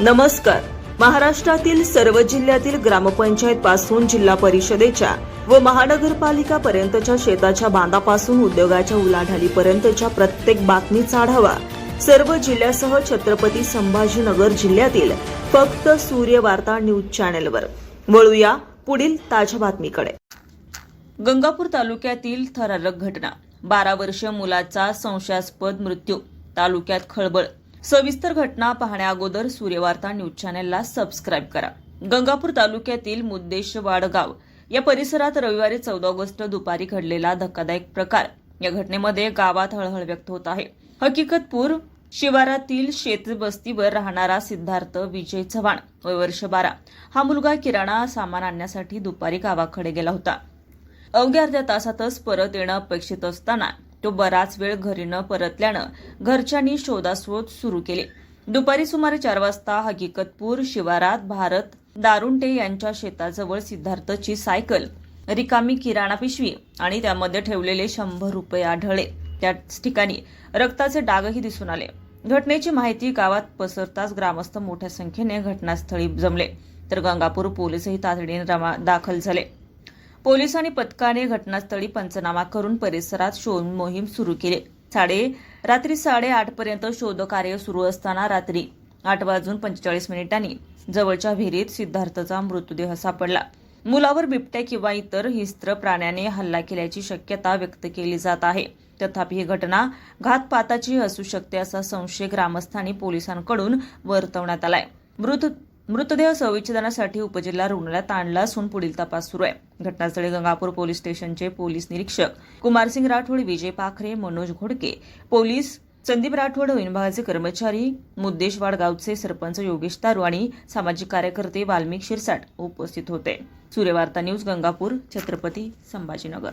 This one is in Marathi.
नमस्कार. महाराष्ट्रातील सर्व जिल्ह्यातील ग्रामपंचायत पासून जिल्हा परिषदेच्या व महानगरपालिका पर्यंतच्या शेताच्या बांधापासून उद्योगाच्या उलाढालीपर्यंतच्या प्रत्येक बातमीचा आढावा सर्व जिल्ह्यासह छत्रपती संभाजीनगर जिल्ह्यातील फक्त सूर्य वार्ता न्यूज चॅनेलवर. वळूया पुढील ताज्या बातमीकडे. गंगापूर तालुक्यातील थरारक घटना. बारा वर्षीय मुलाचा संशयास्पद मृत्यू. तालुक्यात खळबळ. सविस्तर घटना पाहण्याअगोदर सूर्यवार्ता न्यूज चॅनेलला सबस्क्राईब करा. गंगापूर तालुक्यातील मुद्देशवाड गाव या परिसरात रविवारी चौदा ऑगस्ट दुपारी घडलेला धक्कादायक प्रकार या घटनेमध्ये गावात हळहळ व्यक्त होत आहे. हकीकतपूर शिवारातील शेतबस्तीवर राहणारा सिद्धार्थ विजय चव्हाण वय वर्ष बारा. हा मुलगा किराणा सामान आणण्यासाठी दुपारी गावाकडे गेला होता. अवघ्या अर्ध्या तासातच परत येणं अपेक्षित असताना तो बराच वेळ घरी न परतल्यानं घरच्यांनी शोधाशोध सुरू केले. दुपारी सुमारे चार वाजता हकीकतपूर शिवारात भारत दारुंटे यांच्या शेताजवळ सिद्धार्थची सायकल रिकामी किराणा पिशवी आणि त्यामध्ये ठेवलेले शंभर रुपये आढळले. त्याच ठिकाणी रक्ताचे डागही दिसून आले. घटनेची माहिती गावात पसरताच ग्रामस्थ मोठ्या संख्येने घटनास्थळी जमले. तर गंगापूर पोलीसही तातडीने रमा- दाखल झाले. पोलीस आणि पथकाने घटनास्थळी पंचनामा करून परिसरात शोध मोहीम सुरू केली. साडे रात्री साडेआठ पर्यंत शोधकार्य सुरू असताना रात्री आठ वाजून पंचेचाळीस मिनिटांनी जवळच्या विहिरीत सिद्धार्थचा मृतदेह सापडला. मुलावर बिबट्या किंवा इतर हिस्त्र प्राण्याने हल्ला केल्याची शक्यता व्यक्त केली जात आहे. तथापि ही घटना घातपाताची असू शकते असा संशय ग्रामस्थांनी पोलिसांकडून वर्तवण्यात आलाय. मृत मृतदेह सविच्छेदनासाठी उपजिल्हा रुग्णालयात आणला असून पुढील तपास सुरू आहे. घटनास्थळी गंगापूर पोलीस स्टेशनचे पोलीस निरीक्षक कुमारसिंग राठोड विजय पाखरे मनोज घोडके पोलीस संदीप राठोड विभागाचे कर्मचारी मुद्देशवाड गावचे सरपंच योगेश तारू आणि सामाजिक कार्यकर्ते वाल्मिक शिरसाट उपस्थित होते. सूर्यवार्ता न्यूज गंगापूर छत्रपती संभाजीनगर.